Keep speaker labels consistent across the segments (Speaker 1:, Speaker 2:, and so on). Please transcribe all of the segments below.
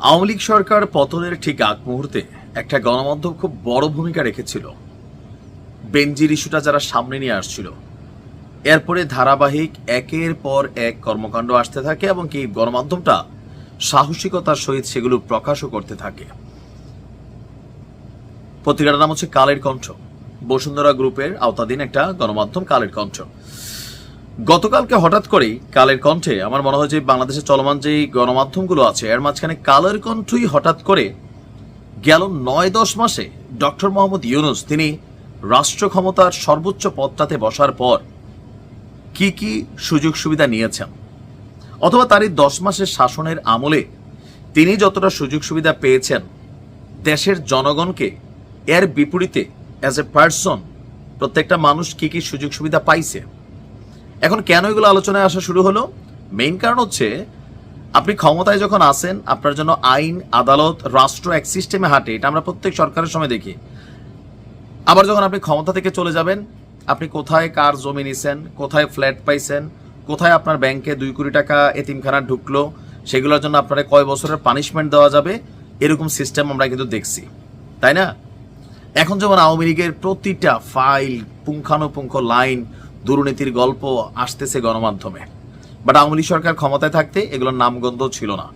Speaker 1: আওয়ামী লীগ সরকার পতনের ঠিক আগ মুহূর্তে একটা গণমাধ্যম খুব বড় ভূমিকা রেখেছিল। বেঞ্জির ইস্যুটা যারা সামনে নিয়ে আসছিল। এরপরে ধারাবাহিক একের পর এক কর্মকাণ্ড আসতে থাকে এবং কি গণমাধ্যমটা সাহসিকতার সহিত সেগুলো প্রকাশও করতে থাকে। পত্রিকাটার নাম হচ্ছে কালের কণ্ঠ। বসুন্ধরা গ্রুপের আওতাধীন একটা গণমাধ্যম কালের কণ্ঠ। গতকালকে হঠাৎ করেই কালের কণ্ঠে আমার মনে হয় যে বাংলাদেশে চলমান যে গণমাধ্যমগুলো আছে, এর মাঝখানে কালের কণ্ঠই হঠাৎ করে গেল নয় দশ মাসে ডক্টর মোহাম্মদ ইউনুস, তিনি রাষ্ট্র ক্ষমতার সর্বোচ্চ পদটাতে বসার পর কি কি সুযোগ সুবিধা নিয়েছেন? অথবা তার এই দশ মাসের শাসনের আমলে তিনি যতটা সুযোগ সুবিধা পেয়েছেন, দেশের জনগণকে এর বিপরীতে অ্যাজ এ পার্সন প্রত্যেকটা মানুষ কি কি সুযোগ সুবিধা পাইছে? এখন কেন এগুলো আলোচনায় আসা শুরু হলো? মেইন কারণ হচ্ছে, আপনি ক্ষমতায় যখন আসেন আপনার জন্য আইন, আদালত, রাষ্ট্র, এক সিস্টেমে হাঁটে, এটা আমরা প্রত্যেক সরকারের সময় দেখি। আবার যখন আপনি ক্ষমতা থেকে চলে যাবেন, আপনি কোথায় কার জমি নিছেন, কোথায় ফ্ল্যাট পাইছেন, কোথায় আপনার ব্যাংকে দুই কোটি টাকা এতিমখানা ঢুকলো, সেগুলোর জন্য আপনারা কয় বছরের পানিশমেন্ট দেওয়া যাবে, এরকম সিস্টেম আমরা কিন্তু দেখছি। তাই না? এখন যেমন আওয়ামী লীগের প্রতিটা ফাইল পুঙ্খানুপুঙ্খ লাইন দুর্নীতির গল্প আসতেছে গণমাধ্যমে। বাট আওয়ামী লীগ সরকার ক্ষমতায় থাকতে এগুলোর নামগন্ধ ছিল না।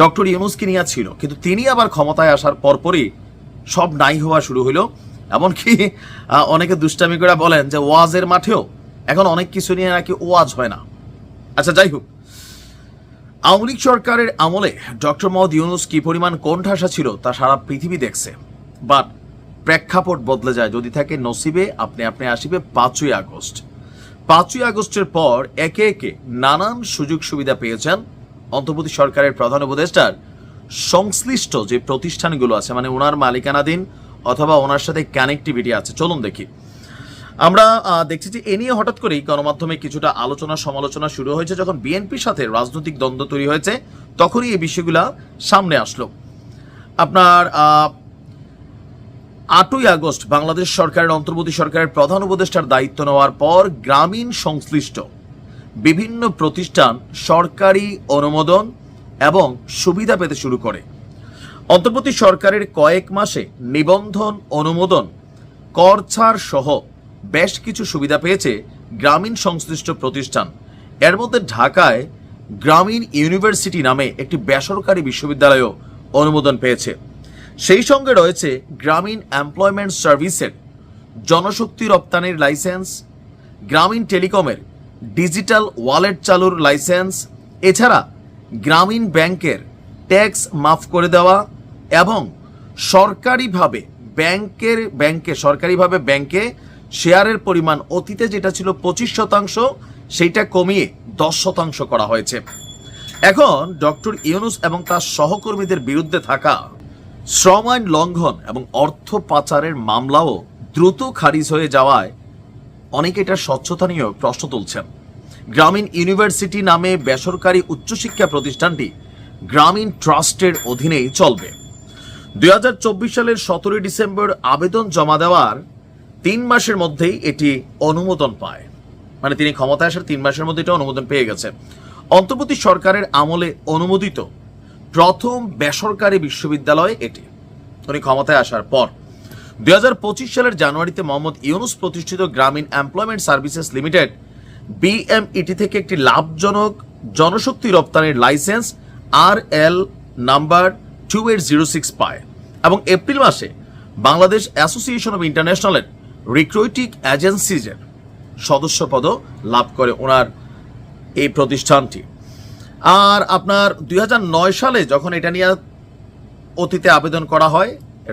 Speaker 1: ডক্টর ইউনুসকে নিয়ে ছিল, কিন্তু তিনি আবার ক্ষমতায় আসার পরপরই সব নাই হওয়া শুরু হইল। এমনকি অনেকে দুষ্টামি করে বলেন যে ওয়াজের মাঠেও এখন অনেক কিছু নিয়ে নাকি ওয়াজ হয় না। আচ্ছা যাই হোক। আওয়ামী লীগ সরকারের আমলে ডক্টর মোহাম্মদ ইউনুস কি পরিমাণ কোণঠাসা ছিল তা সারা পৃথিবী দেখছে। বাট প্রেক্ষাপট বদলে যায়। যদি থাকে নসিবে, আপনি আপনি আসিবে পাঁচই আগস্ট। পাঁচই আগস্টের পর একে একে নানান সুযোগ সুবিধা পেয়েছেন অন্তর্বর্তী সরকারের প্রধান উপদেষ্টার। সংশ্লিষ্ট যে প্রতিষ্ঠানগুলো আছে মানে ওনার মালিকানাধীন অথবা ওনার সাথে কানেক্টিভিটি আছে, চলুন দেখি। আমরা দেখছি যে এ নিয়ে হঠাৎ করেই গণমাধ্যমে কিছুটা আলোচনা সমালোচনা শুরু হয়েছে। যখন বিএনপির সাথে রাজনৈতিক দ্বন্দ্ব তৈরি হয়েছে, তখনই এই বিষয়গুলা সামনে আসলো। আপনার আটই আগস্ট বাংলাদেশ সরকারের অন্তর্বর্তী সরকারের প্রধান উপদেষ্টার দায়িত্ব নেওয়ার পর গ্রামীণ সংশ্লিষ্ট বিভিন্ন প্রতিষ্ঠান সরকারি অনুমোদন এবং সুবিধা পেতে শুরু করে। অন্তর্বর্তী সরকারের কয়েক মাসে নিবন্ধন, অনুমোদন, কর ছাড় সহ বেশ কিছু সুবিধা পেয়েছে গ্রামীণ সংশ্লিষ্ট প্রতিষ্ঠান। এর মধ্যে ঢাকায় গ্রামীণ ইউনিভার্সিটি নামে একটি বেসরকারি বিশ্ববিদ্যালয়ও অনুমোদন পেয়েছে। সেই সঙ্গে রয়েছে গ্রামীণ এমপ্লয়মেন্ট সার্ভিসের জনশক্তি রপ্তানির লাইসেন্স, গ্রামীণ টেলিকমের ডিজিটাল ওয়ালেট চালুর লাইসেন্স, এছাড়া গ্রামীণ ব্যাংকের ট্যাক্স মাফ করে দেওয়া এবং সরকারিভাবে ব্যাংকের, ব্যাংকে, সরকারিভাবে ব্যাংকে শেয়ারের পরিমাণ অতীতে যেটা ছিল পঁচিশ শতাংশ, সেইটা কমিয়ে দশ শতাংশ করা হয়েছে। এখন ডক্টর ইউনুস এবং তার সহকর্মীদের বিরুদ্ধে থাকা শ্রম আইন লঙ্ঘন এবং অর্থ পাচারের মামলাও দ্রুত খারিজ হয়ে যাওয়ায় অনেকে এটার স্বচ্ছতা নিয়েও প্রশ্ন তুলছেন। গ্রামীণ ইউনিভার্সিটি নামে বেসরকারি উচ্চশিক্ষা প্রতিষ্ঠানটি গ্রামীণ ট্রাস্টের অধীনেই চলবে। দু হাজার চব্বিশ সালের সতেরোই ডিসেম্বর আবেদন জমা দেওয়ার তিন মাসের মধ্যেই এটি অনুমোদন পায়। মানে তিনি ক্ষমতায় আসার তিন মাসের মধ্যে এটা অনুমোদন পেয়ে গেছে অন্তর্বর্তী সরকারের আমলে অনুমোদিত প্রথম বেসরকারি বিশ্ববিদ্যালয় এটি। উনি ক্ষমতায় আসার পর, দুই হাজার পঁচিশ সালের জানুয়ারিতে মোহাম্মদ ইউনুস প্রতিষ্ঠিত গ্রামীণ এমপ্লয়মেন্ট সার্ভিসেস লিমিটেড, বিএমইটি থেকে একটি লাভজনক জনশক্তি রপ্তানির license R L number two eight zero six পায় এবং এপ্রিল মাসে বাংলাদেশ অ্যাসোসিয়েশন অব ইন্টারন্যাশনালের রিক্রুইটিং এজেন্সিজের সদস্যপদ লাভ করে ওনার এই প্রতিষ্ঠানটি। আর আপনার দুই হাজার নয় সালে যখন এটা নিয়ে অতীতে আবেদন করা হয়,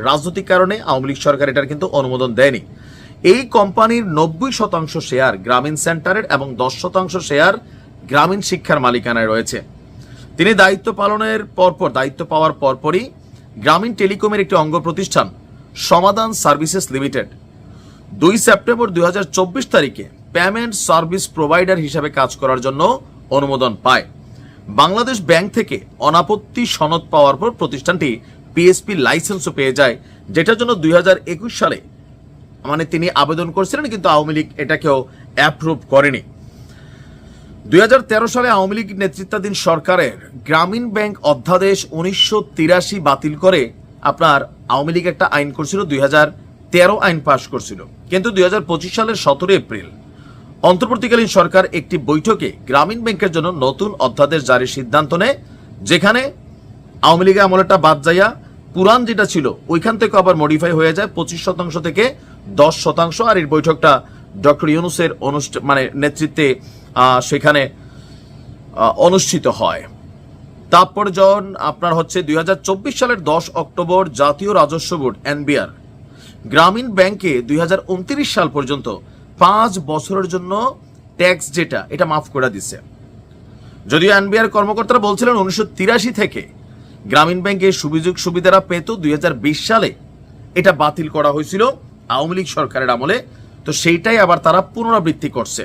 Speaker 1: রাজনৈতিক কারণে আওয়ামী লীগ সরকার এটার কিন্তু অনুমোদন দেয়নি। এই কোম্পানির নব্বই শতাংশ শেয়ার গ্রামীণ সেন্টারের এবং দশ শতাংশ শেয়ার গ্রামীণ শিক্ষার মালিকানায় রয়েছে। তিনি দায়িত্ব পালনের পরপর, দায়িত্ব পাওয়ার পরপরই গ্রামীণ টেলিকমের একটি অঙ্গ প্রতিষ্ঠান, সমাধান সার্ভিসেস লিমিটেড, দুই সেপ্টেম্বর দুই হাজার চব্বিশ তারিখে পেমেন্ট সার্ভিস প্রোভাইডার হিসাবে কাজ করার জন্য অনুমোদন পায়। বাংলাদেশ ব্যাংক থেকে অনাপত্তি সনদ পাওয়ার পর প্রতিষ্ঠানটি পিএসপি লাইসেন্সও পেয়ে যায়, যেটার জন্য দু হাজার একুশ সালে মানে তিনি আবেদন করেছিলেন, কিন্তু আওয়ামী লীগ এটাকেও অ্যাপ্রুভ করেনি। দু হাজার তেরো সালে আওয়ামী লীগ নেতৃত্বাধীন সরকারের গ্রামীণ ব্যাংক অধ্যাদেশ উনিশশো তিরাশি বাতিল করে আপনার আওয়ামী লীগ একটা আইন করছিল, দুই আইন পাশ করছিল। কিন্তু দুই হাজার পঁচিশ সালের সতেরো এপ্রিল অন্তর্বর্তীকালীন সরকার একটি বৈঠকে গ্রামীণ ব্যাংকের জন্য নতুন অধ্যাদেশ জারির সিদ্ধান্ত নেয়, যেখানে আওয়ামী লীগের আমলেরটা বাদ যাইয়া পুরান যেটা ছিল, ওইখান থেকে আবার মডিফাই হয়ে যায় পঁচিশ শতাংশ থেকে দশ শতাংশ। আর এই বৈঠকটা ডক্টর ইউনুসের অনুষ্ঠান মানে নেতৃত্বে সেখানে অনুষ্ঠিত হয়। তারপর যখন আপনার হচ্ছে দুই হাজার চব্বিশ সালের দশ অক্টোবর জাতীয় রাজস্ব বোর্ড, এনবিআর, গ্রামীণ ব্যাংকে দুই হাজার উনত্রিশ সাল পর্যন্ত পাঁচ বছরের জন্য ট্যাক্স যেটা এটা মাফ করে দিচ্ছে যদিও এনবিআর কর্মকর্তারা বলছিলেন উনিশশো তিরাশি থেকে গ্রামীণ ব্যাংকের সুবিযোগ সুবিধারা পেত দুই সালে এটা বাতিল করা হয়েছিল আওয়ামী লীগ সরকারের আমলে। তো সেইটাই আবার তারা পুনরাবৃত্তি করছে।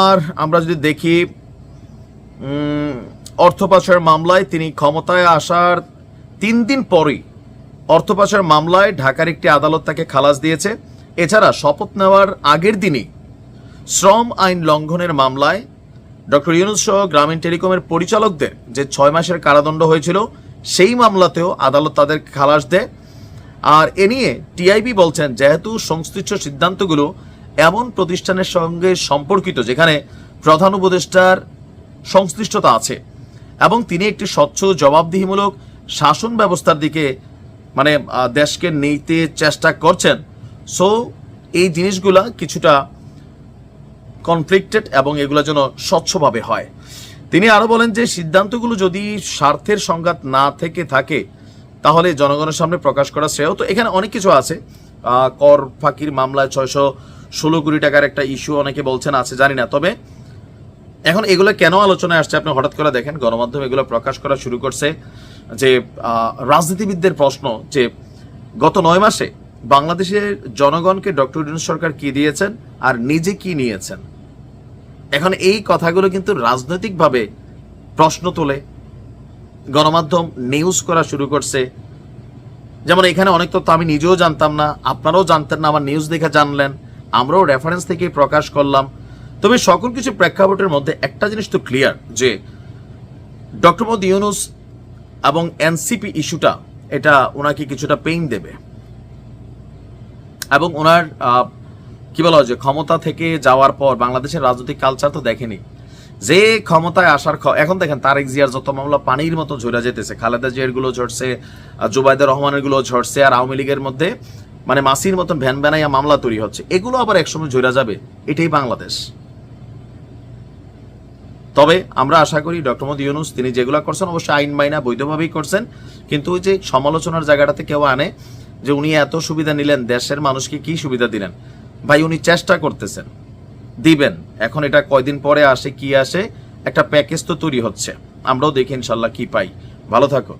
Speaker 1: আর আমরা যদি দেখি উম, অর্থ পাচার মামলায় তিনি ক্ষমতায় আসার তিন দিন পরেই অর্থ পাচার মামলায় ঢাকার একটি আদালত তাকে খালাস দিয়েছে। এছাড়া শপথ নেওয়ার আগের দিনই শ্রম আইন লঙ্ঘনের মামলায় ডক্টর ইউনুস সহ গ্রামীণ টেলিকমের পরিচালকদের যে ছয় মাসের কারাদণ্ড হয়েছিল, সেই মামলাতেও আদালত তাদের খালাস দেয়। আর এ নিয়ে টিআইবি বলছেন, যেহেতু সংশ্লিষ্ট সিদ্ধান্তগুলো এমন প্রতিষ্ঠানের সঙ্গে সম্পর্কিত, যেখানে প্রধান উপদেষ্টার সংশ্লিষ্টতা আছে, এবং তিনি একটি স্বচ্ছ, জবাবদিহিমূলক শাসন ব্যবস্থার দিকে মানে দেশকে নিতে চেষ্টা করছেন সো এই জিনিসগুলা কিছুটা কনফ্লিক্টেড এবং এগুলো যেন স্বচ্ছভাবে হয়। তিনি আরও বলেন যে, সিদ্ধান্তগুলো যদি স্বার্থের সংঘাত না থেকে থাকে, তাহলে জনগণের সামনে প্রকাশ করা শ্রেয়। তো এখানে অনেক কিছু আছে। কর ফাঁকির মামলায় ছয়শো ষোলো কোটি টাকার একটা ইস্যু অনেকে বলছেন, আছে, জানি না। তবে এখন এগুলো কেন আলোচনায় আসছে, আপনি হঠাৎ করে দেখেন, গণমাধ্যম এগুলো প্রকাশ করা শুরু করছে যে রাজনীতিবিদদের প্রশ্ন যে, গত নয় মাসে বাংলাদেশের জনগণকে ডক্টর ইউনূস সরকার কি দিয়েছেন আর নিজে কি নিয়েছেন? এখন এই কথাগুলো কিন্তু রাজনৈতিকভাবে প্রশ্ন তোলে, গণমাধ্যম নিউজ করা শুরু করছে। যেমন এখানে অনেক তথ্য আমি নিজেও জানতাম না, আপনারাও জানতেন না, আমার নিউজ দেখে জানলেন, আমরাও রেফারেন্স থেকে প্রকাশ করলাম। তবে সকল কিছু প্রেক্ষাপটের মধ্যে একটা জিনিস তো ক্লিয়ার যে ডক্টর মোদী ইউনুস এবং এনসিপি ইস্যুটা, এটা ওনাকে কিছুটা পেইন দেবে। এবং ওনার কি বলা হয় যে ক্ষমতা থেকে যাওয়ার পর বাংলাদেশের রাজনৈতিক কালচার তো দেখেনি। যে ক্ষমতায় আসার এখন দেখেন তারেক জিয়ার যত মামলা পানির মতো ঝরে যেতেছে, খালেদা জিয়ারগুলো ঝরছে আর জুবাইদুর রহমানেরগুলো ঝরছে, আর আওয়ামী লীগের মধ্যে মানে মাসির মতন ভ্যান ভ্যানাইয়া মামলা তৈরি হচ্ছে, এগুলো আবার একসময় ঝরে যাবে, এটাই বাংলাদেশ। তবে আমরা আশা করি ডক্টর মোদী ইউনুস, তিনি যেগুলো করছেন, অবশ্যই আইন মাইনা বৈধভাবেই করছেন, কিন্তু ওই যে সমালোচনার জায়গাটাতে কেউ আনে যে উনি এত সুবিধা নিলেন, দেশের মানুষকে কি সুবিধা দিলেন? ভাই, উনি চেষ্টা করতেছেন। দিবেন। এখন এটা কয়দিন পরে আসে, কি আসে, একটা প্যাকেজ তো তৈরি হচ্ছে। আমরাও দেখি, ইনশাল্লাহ কি পাই। ভালো থাকো